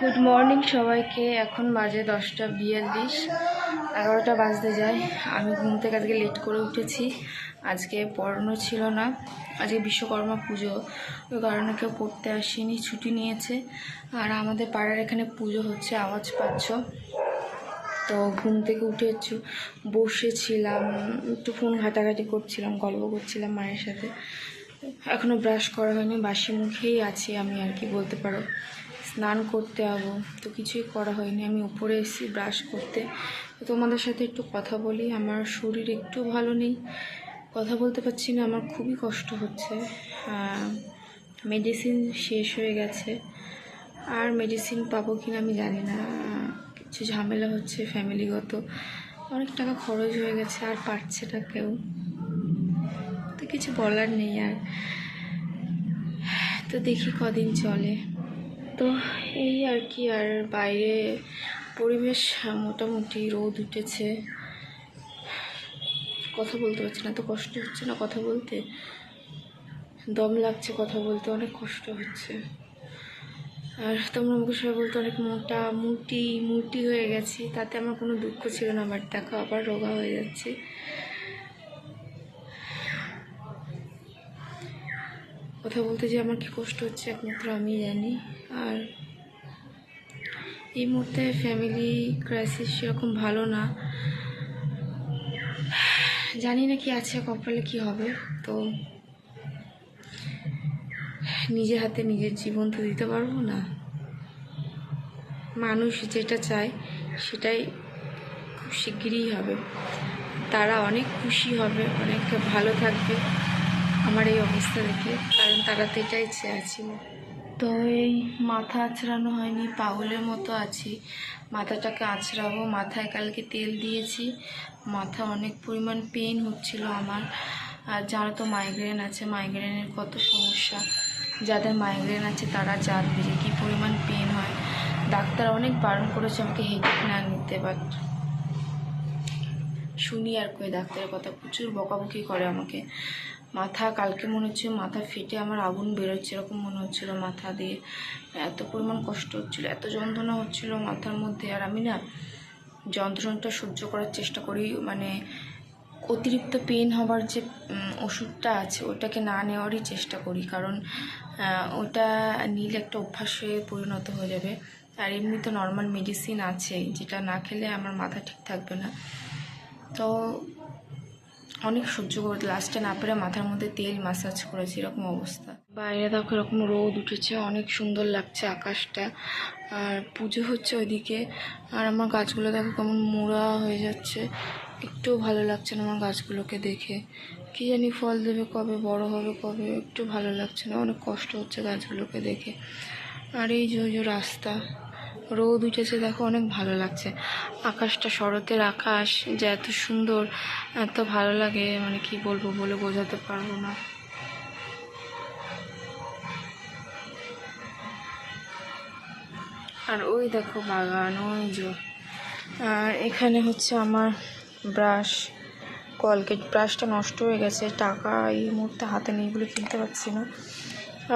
Good morning সবাইকে। এখন বাজে দশটা বিয়াল্লিশ, এগারোটা বাজতে যায়। আমি ঘুম থেকে আজকে লেট করে উঠেছি। আজকে পড়ানো ছিল না। আজকে বিশ্বকর্মা পুজো, ওই কারণে কেউ পড়তে আসেনি, ছুটি নিয়েছে। আর আমাদের পাড়ার এখানে পুজো হচ্ছে আওয়াজ পাচ্ছ। তো ঘুম থেকে উঠে একটু বসেছিলাম, একটু ফোন ঘাটাঘাটি করছিলাম, গল্প করছিলাম মায়ের সাথে। এখনও ব্রাশ করা হয়নি, বাসি মুখেই আছি আমি, আর কি বলতে পারো। স্নান করতে যাব তো কিছুই করা হয়নি। আমি উপরে এসেছি ব্রাশ করতে। তোমাদের সাথে একটু কথা বলি। আমার শরীর একটু ভালো নেই। কথা বলতে পারছি না, আমার খুবই কষ্ট হচ্ছে। মেডিসিন শেষ হয়ে গেছে। আর মেডিসিন পাবো কি না আমি জানি না। কিছু ঝামেলা হচ্ছে ফ্যামিলিগত অনেক টাকা খরচ হয়ে গেছে, আর পারছে না কেউ। তো কিছু বলার নেই আর। তো দেখি কদিন চলে। তো এই আর কি, আর বাইরে পরিবেশ মোটামুটি রোদ উঠেছে। কথা বলতে পারছি না তো কষ্ট হচ্ছে না কথা বলতে? দম লাগছে কথা বলতে, অনেক কষ্ট হচ্ছে। আর তোমরা আমাকে সবাই বলতে অনেক মোটা, মুটি মুটি হয়ে গেছি, তাতে আমার কোনো দুঃখ ছিল না বাট দেখো আবার রোগা হয়ে যাচ্ছে। কথা বলতে যে আমার কি কষ্ট হচ্ছে একমাত্র আমি জানি। আর এই মুহূর্তে ফ্যামিলি ক্রাইসিস সেরকম ভালো না। জানি না কি আছে, কপালে কি হবে। তো নিজের হাতে নিজের জীবন তো দিতে পারব না। মানুষ যেটা চায় সেটাই খুব শিগগিরই হবে। তারা অনেক খুশি হবে অনেক ভালো থাকবে। আমার এই অবস্থা দেখে, কারণ তারা তো এটাই চেয়েছিল তো এই মাথা আঁচড়ানো হয়নি, পাগলের মতো আছি। মাথাটাকে আঁচড়াবো মাথায় কালকে তেল দিয়েছি। মাথা অনেক পরিমাণ পেন হচ্ছিল আমার। আর যারা তো মাইগ্রেন আছে। মাইগ্রেনের কত সমস্যা। যাদের মাইগ্রেন আছে তারা জানবে যে কী পরিমাণ পেন হয়। ডাক্তার অনেক বারণ করেছে আমাকে হেডেক না নিতে বাট শুনি আর কই, ডাক্তারের কথা। প্রচুর বকাবকি করে আমাকে। মাথা, কালকে মনে হচ্ছে মাথা ফেটে আমার আগুন বেরোচ্ছে, এরকম মনে হচ্ছিল মাথা দিয়ে। এত পরিমাণ কষ্ট হচ্ছিল, এত যন্ত্রণা হচ্ছিল মাথার মধ্যে। আর আমি না যন্ত্রণাটা সহ্য করার চেষ্টা করি মানে অতিরিক্ত পেন হবার যে ওষুধটা আছে, ওটাকে না নেওয়ারই চেষ্টা করি। কারণ ওটা নিলে একটা অভ্যাস হয়ে পরিণত হয়ে যাবে। আর এমনি তো নর্মাল মেডিসিন আছে, যেটা না খেলে আমার মাথা ঠিক থাকবে না। তো অনেক সহ্য করে লাস্টে না পেরে মাথার মধ্যে তেল মাসাজ করেছি, এরকম অবস্থা। বাইরে দেখো এরকম রোদ উঠেছে, অনেক সুন্দর লাগছে আকাশটা। আর পুজো হচ্ছে ওইদিকে। আর আমার গাছগুলো দেখো কেমন মোড়া হয়ে যাচ্ছে। একটু ভালো লাগছে না আমার গাছগুলোকে দেখে। কি জানি ফল দেবে কবে, বড় হবে কবে, একটু ভালো লাগছে না। অনেক কষ্ট হচ্ছে গাছগুলোকে দেখে। আর এই যে রাস্তা। রোদ উঠেছে, দেখো অনেক ভালো লাগছে। আকাশটা শরতের আকাশ, যে এত সুন্দর, এত ভালো লাগে মানে কি বলব বলে বোঝাতে পারব না। আর ওই দেখো বাগান, ওই যে। আর এখানে হচ্ছে আমার ব্রাশ কলগেট ব্রাশটা নষ্ট হয়ে গেছে, টাকা এই মুহূর্তে হাতে নেই বলে কিনতে পারছি না।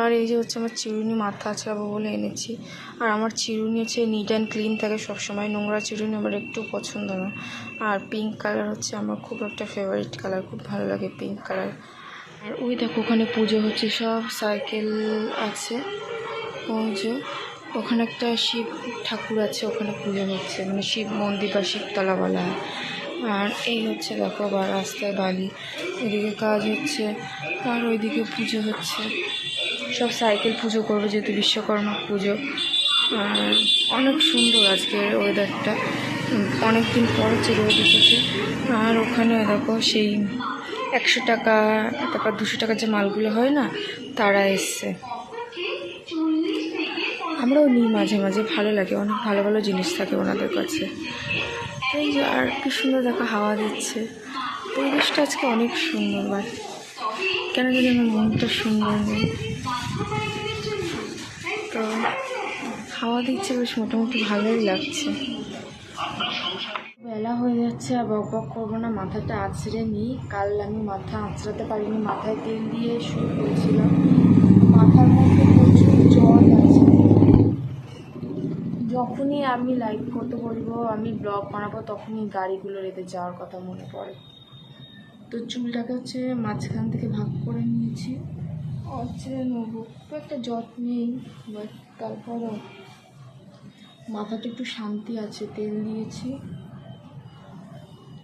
আর এই যে হচ্ছে আমার চিরুনি মাথা আছড়াবো বলে এনেছি। আর আমার চিরুনি হচ্ছে নিট অ্যান্ড ক্লিন থাকে সবসময়। নোংরা চিরুনি আমার একটু পছন্দ না। আর পিঙ্ক কালার হচ্ছে আমার খুব একটা ফেভারিট কালার খুব ভালো লাগে পিঙ্ক কালার আর ওই দেখো ওখানে পুজো হচ্ছে, সব সাইকেল আছে। যে ওখানে একটা শিব ঠাকুর আছে, ওখানে পুজো হচ্ছে। মানে শিব মন্দির বা শিবতলা বলা হয় আর এই হচ্ছে দেখো বা রাস্তায় বালি। এদিকে কাজ হচ্ছে, আর ওইদিকে পুজো হচ্ছে। সব সাইকেল পুজো করবে, যেহেতু বিশ্বকর্মা পুজো। আর অনেক সুন্দর আজকের ওয়েদারটা অনেক দিন পর হচ্ছে রোদ উঠেছে। আর ওখানে দেখো সেই একশো টাকা, তারপর দুশো টাকার যে মালগুলো হয় না, তারা এসছে। আমরাও নিই মাঝে মাঝে, ভালো লাগে, অনেক ভালো ভালো জিনিস থাকে ওনাদের কাছে। এই যে আর কি সুন্দর দেখো হাওয়া দিচ্ছে। পরিবেশটা আজকে অনেক সুন্দর কেন জানি আমার মনটা সুন্দর নেই। তো হাওয়া দিচ্ছে বেশ মোটামুটি ভালোই লাগছে। বেলা হয়ে যাচ্ছে আর বক বক করব না, মাথাটা আঁচড়ে নিই। কাল আমি মাথা আঁচড়াতে পারিনি, মাথায় তেল দিয়ে শুরু করেছিলাম। মাথার মধ্যে প্রচুর জল আছে। যখনই আমি লাইভ করতে বলব, আমি ব্লগ বানাবো, তখনই গাড়িগুলো রেতে যাওয়ার কথা মনে পড়ে। তো চুলটাকে হচ্ছে মাঝখান থেকে ভাগ করে নিয়েছি। হচ্ছে নেব। খুব একটা যত্নেই বাট তারপরও মাথাটা একটু শান্তি আছে, তেল দিয়েছি।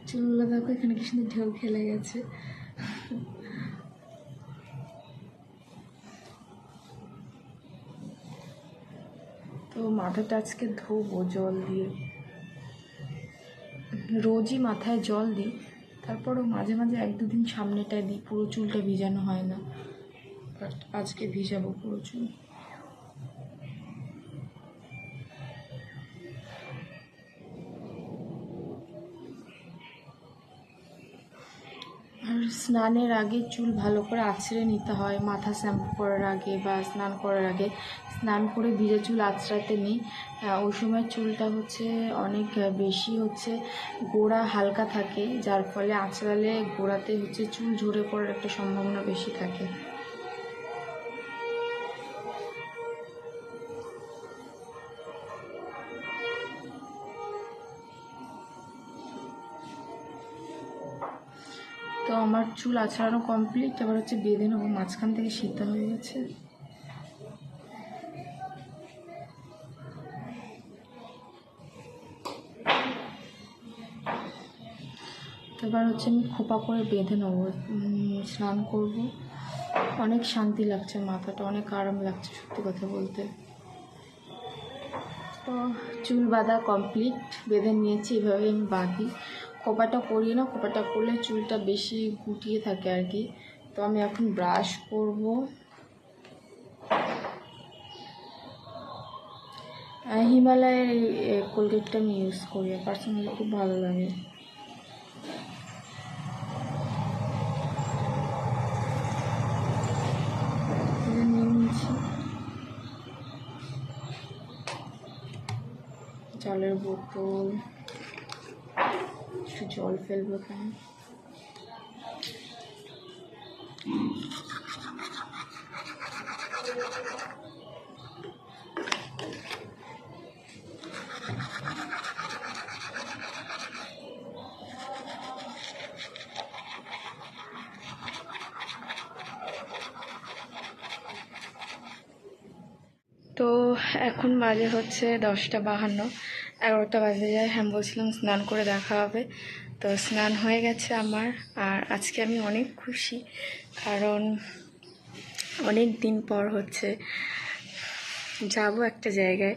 চুলগুলো দেখো, এখানে কি সুন্দর ঢেউ খেলে গেছে। তো মাথাটা আজকে ধোবো জল দিয়ে। রোজই মাথায় জল দিই। তারপরও মাঝে মাঝে এক দুদিন সামনেটায় দিই পুরো চুলটা ভিজানো হয় না। বাট আজকে ভিজাবো পুরো চুল। স্নানের আগে চুল ভালো করে আছড়ে নিতে হয়, মাথা শ্যাম্পু করার আগে বা স্নান করার আগে। স্নান করে ভিজে চুল আছড়াতে নিই। ওই সময় চুলটা হচ্ছে অনেক বেশি হচ্ছে, গোড়া হালকা থাকে, যার ফলে আঁচড়ালে গোড়াতে হচ্ছে চুল ঝরে পড়ার একটা সম্ভাবনা বেশি থাকে। তো আমার চুল আছড়ানো কমপ্লিট এবার হচ্ছে বেঁধে নেব। মাঝখান থেকে সিদ্ধ হয়ে গেছে। এবার হচ্ছে আমি খোপা করে বেঁধে নেব। স্নান করব। অনেক শান্তি লাগছে মাথাটা, অনেক আরাম লাগছে সত্যি কথা বলতে। তো চুল বাঁধা কমপ্লিট বেঁধে নিয়েছি এভাবে আমি বাঁধি। খোপাটা করি না খোপাটা করলে চুলটা বেশি গুটিয়ে থাকে আর কি। তো আমি এখন ব্রাশ করব। হিমালয়ের কোলগেটটা আমি ইউজ করি পার্সোনালি খুব ভালো লাগে। জলের বোতল। একটু জল ফেলব এখানে তো এখন বাজে হচ্ছে দশটা বাহান্ন, এগারোটা বাজে যায়। হ্যাঁ বলছিলাম স্নান করে দেখা হবে। তো স্নান হয়ে গেছে আমার, আর আজকে আমি অনেক খুশি, কারণ অনেক দিন পর হচ্ছে যাব একটা জায়গায়।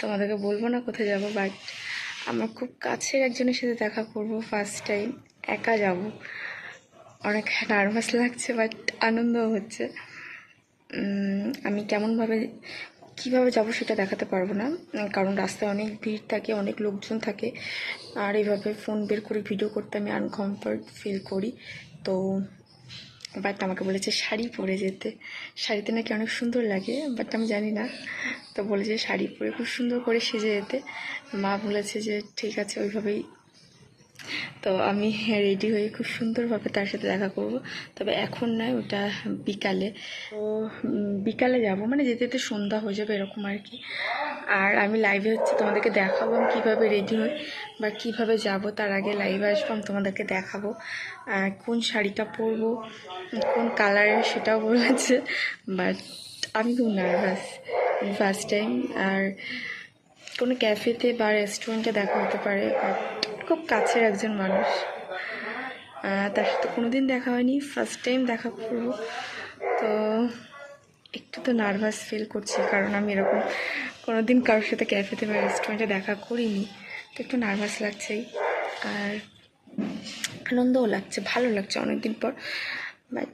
তোমাদেরকে বলব না কোথায় যাব বাট আমার খুব কাছের একজনের সাথে দেখা করব ফার্স্ট টাইম একা যাব। অনেক নার্ভাস লাগছে বাট আনন্দও হচ্ছে। আমি কেমনভাবে, কীভাবে যাব সেটা দেখাতে পারব না। কারণ রাস্তায় অনেক ভিড় থাকে, অনেক লোকজন থাকে। আর এইভাবে ফোন বের করে ভিডিও করতে আমি আনকমফর্ট ফিল করি। তো বাট আমাকে বলেছে শাড়ি পরে যেতে। শাড়িতে নাকি অনেক সুন্দর লাগে বাট আমি জানি না। তো বলেছে শাড়ি পরে খুব সুন্দর করে সেজে যেতে। মা বলেছে যে, ঠিক আছে, ওইভাবেই তো আমি রেডি হয়ে খুব সুন্দরভাবে তার সাথে দেখা করব। তবে এখন নয়, ওটা বিকালে। তো বিকালে যাব মানে যেতে যেতে সন্ধ্যা হয়ে যাবে এরকম আর কি। আর আমি লাইভে হচ্ছে তোমাদেরকে দেখাবো আমি কীভাবে রেডি হই বা কীভাবে যাব। তার আগে লাইভে আসব, আমি তোমাদেরকে দেখাবো কোন শাড়িটা পরবো, কোন কালারের সেটাও বলেছে বাট আমি খুব নার্ভাস ফার্স্ট টাইম আর কোনো ক্যাফেতে বা রেস্টুরেন্টে দেখা হতে পারে বাট খুব কাছের একজন মানুষ। তার সাথে কোনো দিন দেখা হয়নি ফার্স্ট টাইম দেখা করব। তো একটু তো নার্ভাস ফিল করছি, কারণ আমি এরকম কোনো দিন কারোর সাথে ক্যাফেতে বা রেস্টুরেন্টে দেখা করিনি। তো একটু নার্ভাস লাগছেই আর আনন্দও লাগছে, ভালো লাগছে অনেক দিন পর। বাট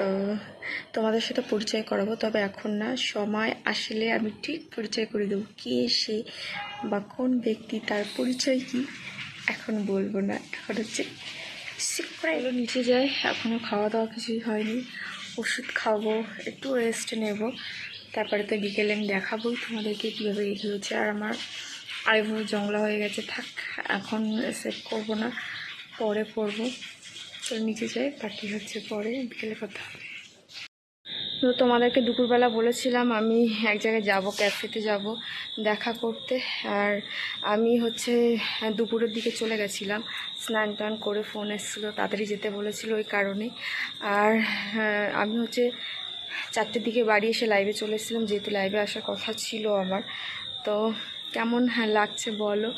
তো তোমাদের সাথে পরিচয় করাবো, তবে এখন না, সময় আসলে আমি ঠিক পরিচয় করে দেবো। কে সে বা কোন ব্যক্তি, তার পরিচয় কি, এখন বলব না। এখন হচ্ছে সিক্রেট নিচে যায়। এখনও খাওয়া দাওয়া কিছুই হয়নি। ওষুধ খাব, একটু রেস্ট নেব। তারপরে তো বিকেলে আমি দেখাবোই তোমাদেরকে কীভাবে রেডি হচ্ছে আর আমার আইব্রো জংলা হয়ে গেছে, থাক, এখন সেট করব না, পরে করব তো নিচে যাই বাকি হচ্ছে পরে, বিকেলে কথা হবে। তো তোমাদেরকে দুপুরবেলা বলেছিলাম আমি এক জায়গায় যাব, ক্যাফেতে যাব, দেখা করতে। আর আমি হচ্ছে দুপুরের দিকে চলে গেছিলাম, স্নান টান করে ফোন এসেছিল, তাড়াতাড়ি যেতে বলেছিল ওই কারণে। আর আমি হচ্ছে চারটের দিকে বাড়ি এসে লাইভে চলে এসেছিলাম, যেহেতু লাইভে আসার কথা ছিল আমার। তো কেমন লাগছে বলো?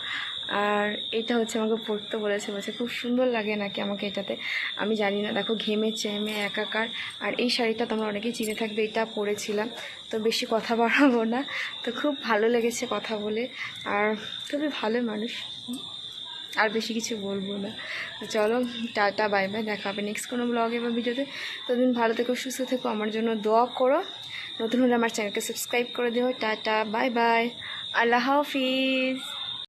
আর এটা হচ্ছে আমাকে পড়তে বলেছে, বলছে, খুব সুন্দর লাগে নাকি আমাকে এটাতে? আমি জানি না, দেখো ঘেমে চেমে একাকার। আর এই শাড়িটা তোমরা অনেকেই চিনে থাকবে, এটা পরেছিলাম। তো বেশি কথা বাড়াবো না। তো খুব ভালো লেগেছে কথা বলে। আর খুবই ভালো মানুষ। আর বেশি কিছু বলব না। চলো, টাটা, বাই বাই, দেখা হবে নেক্সট কোনো ব্লগে বা ভিডিওতে। ততদিন ভালো থেকো, সুস্থ থেকো, আমার জন্য দোয়া করো। নতুন হলে আমার চ্যানেলকে সাবস্ক্রাইব করে দিও। Tata, bye bye. আল্লাহ হাফিজ।